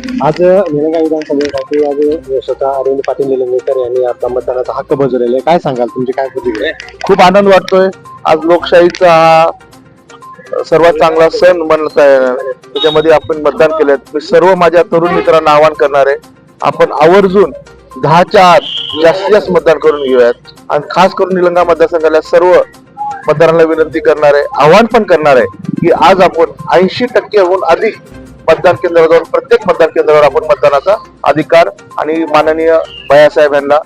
आज निलंगा विधानसभेसाठी आज स्वतः अरविंद पाटील निलंगेकर यांनी आपला मतदानाचा हक्क बजवलेला आहे. काय सांगाल? तुमची काय प्रतिक्रिया आहे? खूप आनंद वाटतोय. आज लोकशाहीचा हा सर्वात चांगला सण बनत आहे. त्याच्यामध्ये आपण मतदान केलं मी सर्व माझ्या तरुण मित्रांना आवाहन करणार आहे आपण आवर्जून दहाच्या आत जास्तीत जास्त मतदान करून घेऊयात. आणि खास करून निलंगा मतदारसंघाला सर्व मतदारांना विनंती करणार आहे आवाहन पण करणार आहे की आज आपण ऐंशी टक्केहून अधिक मतदान केंद्रावर जाऊन प्रत्येक मतदान केंद्रावर आपण मतदानाचा अधिकार आणि माननीय भैयासाहेब यांना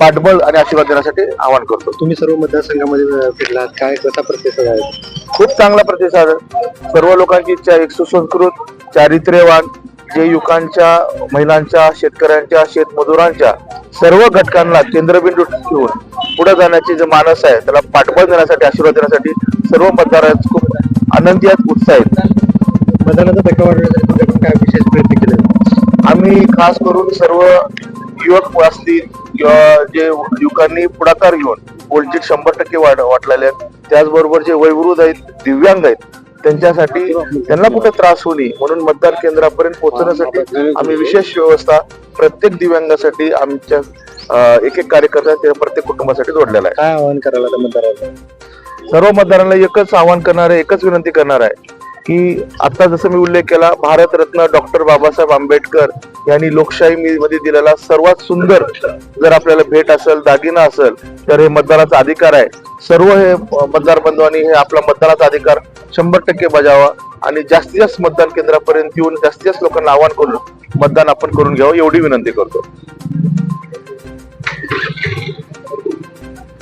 पाठबळ आणि आशीर्वाद देण्यासाठी आवाहन करतो तुम्ही सर्व मतदारसंघामध्ये फिरलात काय कसा प्रतिसाद आहे खूप चांगला प्रतिसाद आहे. सर्व लोकांची इच्छा. एक सुसंस्कृत चारित्र्यवान जे युवकांच्या महिलांच्या शेतकऱ्यांच्या शेतमजुरांच्या सर्व घटकांना केंद्रबिंदू ठेवून पुढे जाण्याचे जे मानस आहे त्याला पाठबळ देण्यासाठी आशीर्वाद देण्यासाठी सर्व मतदार खूप आनंदी आहेत उत्साह आहेत मतदानाचा टक्का वाढवण्यासाठी तुमच्याकडून काय विशेष प्रयत्न केले आम्ही खास करून सर्व युवक असतील किंवा जे युवकांनी पुढाकार घेऊन पोलचीट शंभर टक्के वाढ वाटलेले आहेत. त्याचबरोबर जे वयवृद्ध आहेत दिव्यांग आहेत त्यांच्यासाठी त्यांना कुठे त्रास होऊ नये म्हणून मतदार केंद्रापर्यंत पोहोचण्यासाठी आम्ही विशेष व्यवस्था प्रत्येक दिव्यांगासाठी आमच्या एक एक कार्यकर्ता त्या प्रत्येक कुटुंबासाठी जोडलेला आहे. काय आवाहन करायला सर्व मतदारांना एकच आवाहन करणार आहे एकच विनंती करणार आहे की आता जसं मी उल्लेख केला भारतरत्न डॉक्टर बाबासाहेब आंबेडकर यांनी लोकशाही मध्ये दिलेला सर्वात सुंदर जर आपल्याला भेट असेल दागिना असेल तर हे मतदानाचा अधिकार आहे. सर्व हे मतदार बंधवांनी हे आपला मतदानाचा अधिकार शंभर टक्के बजावा आणि जास्तीत जास्त मतदान केंद्रापर्यंत येऊन जास्तीत जास्त लोकांना आवाहन करून मतदान आपण करून घ्यावं एवढी विनंती करतो.